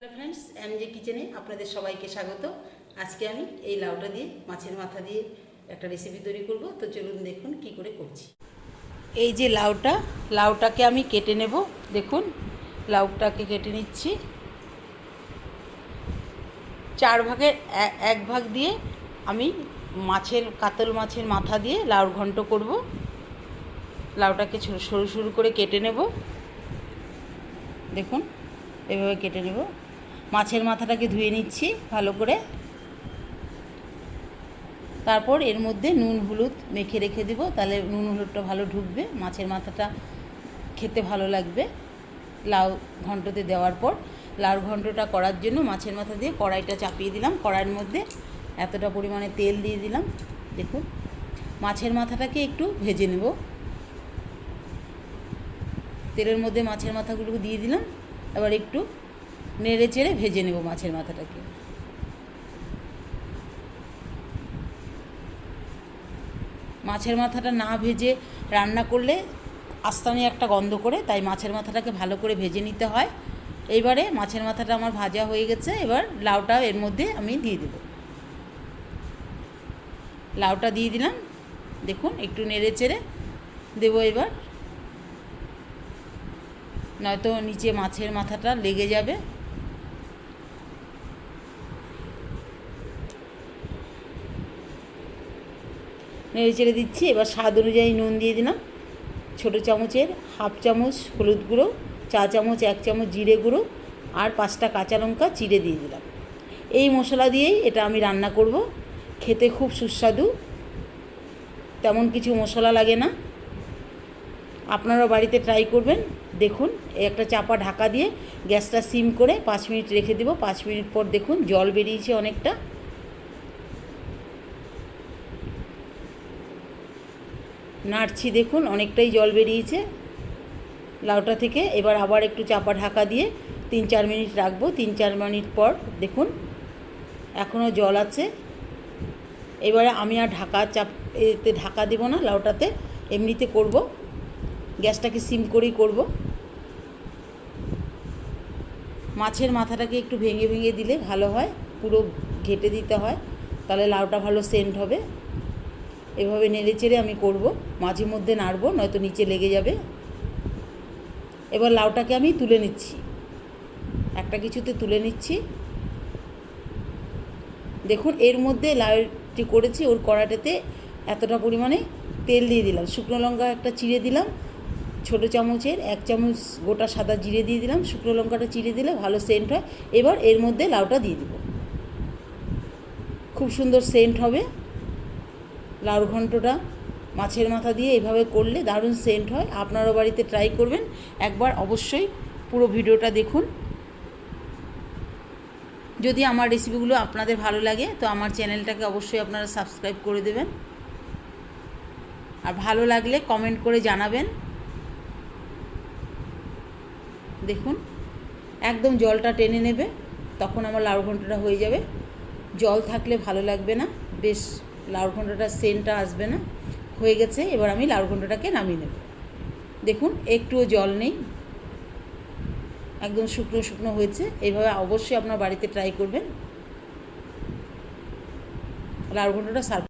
Hello friends M এমজে কিচেনে আপনাদের সবাইকে স্বাগত। আজকে আমি এই লাউটা দিয়ে, মাছের মাথা দিয়ে একটা রেসিপি তৈরি করব। তো চলুন দেখুন কি করে করছি। এই যে লাউটা, লাউটাকে আমি কেটে নেব। দেখুন, লাউটাকে কেটে নিচ্ছি। চার ভাগের এক ভাগ দিয়ে আমি মাছের, কাতল মাছের মাথা দিয়ে লাউর ঘন্ট করব। লাউটাকে সরু সরু করে কেটে নেব। দেখুন, এভাবে কেটে নেব। মাছের মাথাটাকে ধুয়ে নিচ্ছি ভালো করে। তারপর এর মধ্যে নুন, হলুদ মেখে রেখে দেবো। তাহলে নুন, হলুদটা ভালো ঢুকবে, মাছের মাথাটা খেতে ভালো লাগবে লাউ ঘন্টতে দেওয়ার পর। লাউ ঘন্টটা করার জন্য মাছের মাথা দিয়ে কড়াইটা চাপিয়ে দিলাম। কড়াইয়ের মধ্যে এতটা পরিমাণে তেল দিয়ে দিলাম। দেখুন, মাছের মাথাটাকে একটু ভেজে নেব। তেলের মধ্যে মাছের মাথাগুলো দিয়ে দিলাম। এবার একটু নেড়ে চেড়ে ভেজে নেব মাছের মাথাটাকে। মাছের মাথাটা না ভেজে রান্না করলে আস্তানি একটা গন্ধ করে, তাই মাছের মাথাটাকে ভালো করে ভেজে নিতে হয়। এইবারে মাছের মাথাটা আমার ভাজা হয়ে গেছে, এবার লাউটা এর মধ্যে আমি দিয়ে দেব। লাউটা দিয়ে দিলাম, দেখুন একটু নেড়ে চেড়ে দেবো এবার। নয়তো নিচে মাছের মাথাটা লেগে যাবে। নেড়ে চেড়ে দিচ্ছি। এবার স্বাদ অনুযায়ী নুন দিয়ে দিলাম। ছোটো চামচের হাফ চামচ হলুদ গুঁড়ো, চা চামচ, এক চামচ জিরে গুঁড়ো আর পাঁচটা কাঁচা লঙ্কা চিড়ে দিয়ে দিলাম। এই মশলা দিয়েই এটা আমি রান্না করব। খেতে খুব সুস্বাদু। তেমন কিছু মশলা লাগে না। আপনারা বাড়িতে ট্রাই করবেন। দেখুন একটা চাপা ঢাকা দিয়ে গ্যাসটা সিম করে পাঁচ মিনিট রেখে দেবো। পাঁচ মিনিট পর দেখুন জল বেরিয়েছে অনেকটা। নাড়ছি, দেখুন, অনেকটাই জল বেরিয়েছে। লাউটা থেকে এবার আবার একটু চাপা ঢাকা দিয়ে তিন চার মিনিট রাখব। তিন চার মিনিট পর, দেখুন, এখনও জল আছে। এবারে আমি আর ঢাকা চাপ, এতে ঢাকা দেবো না, লাউটাতে এমনিতে করব। গ্যাসটাকে সিম করেই করব। মাছের মাথাটাকে একটু ভেঙে ভেঙে দিলে ভালো হয়, পুরো ঘেটে দিতে হয়, তাহলে লাউটা ভালো সেন্ট হবে। এভাবে নেড়ে চেড়ে আমি করব, মাঝে মধ্যে নাড়বো, নয়তো নিচে লেগে যাবে। এবার লাউটাকে আমি তুলে নিচ্ছি। একটা কিছুতে তুলে নিচ্ছি। দেখুন, এর মধ্যে লাউটি করেছি, ওর কড়াটাতে এতটা পরিমাণে তেল দিয়ে দিলাম। শুকনো লঙ্কা একটা চিড়ে দিলাম, ছোটো চামচের এক চামচ গোটা সাদা জিরে দিয়ে দিলাম, শুকনো লঙ্কাটা চিড়ে দিলে ভালো সেন্ট হয়। এবার এর মধ্যে লাউটা দিয়ে দিব। খুব সুন্দর সেন্ট হবে। লাউর ঘন্টটা মাছের মাথা দিয়ে এভাবে করলে দারুণ সেন্ট হয়। আপনারও বাড়িতে ট্রাই করবেন। একবার অবশ্যই পুরো ভিডিওটা দেখুন। যদি আমার রেসিপিগুলো আপনাদের ভালো লাগে, তো আমার চ্যানেলটাকে অবশ্যই আপনারা সাবস্ক্রাইব করে দেবেন। আর ভালো লাগলে কমেন্ট করে জানাবেন। দেখুন, একদম জলটা টেনে নেবে, তখন আমার লাউ ঘন্টটা হয়ে যাবে। জল থাকলে ভালো লাগবে না। বেশ। লাউ সেন্টটা আসবে না, হয়ে গেছে, এবার আমি লাউ নামিয়ে নেব। দেখুন, একটুও জল নেই, একদম শুকনো শুকনো হয়েছে, এইভাবে অবশ্যই আপনার বাড়িতে ট্রাই করবেন। লাউ ঘন্টটা সার্ভ